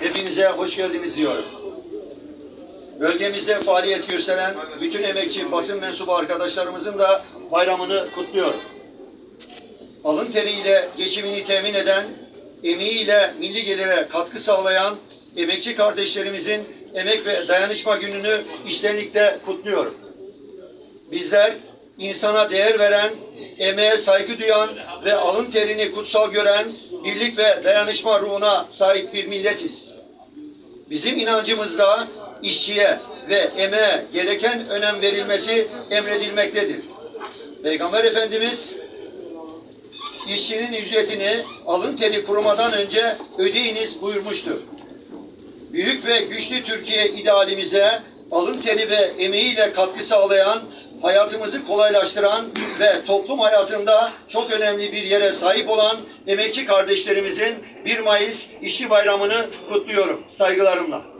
Hepinize hoş geldiniz diyorum. Bölgemizde faaliyet gösteren bütün emekçi basın mensubu arkadaşlarımızın da bayramını kutluyorum. Alın teriyle geçimini temin eden, emeğiyle milli gelire katkı sağlayan emekçi kardeşlerimizin emek ve dayanışma gününü içtenlikle kutluyorum. Bizler insana değer veren, emeğe saygı duyan ve alın terini kutsal gören birlik ve dayanışma ruhuna sahip bir milletiz. Bizim inancımızda işçiye ve emeğe gereken önem verilmesi emredilmektedir. Peygamber Efendimiz işçinin ücretini alın teri kurumadan önce ödeyiniz buyurmuştur. Büyük ve güçlü Türkiye idealimize alın teri ve emeğiyle katkı sağlayan, hayatımızı kolaylaştıran ve toplum hayatında çok önemli bir yere sahip olan emekçi kardeşlerimizin 1 Mayıs İşçi Bayramı'nı kutluyorum saygılarımla.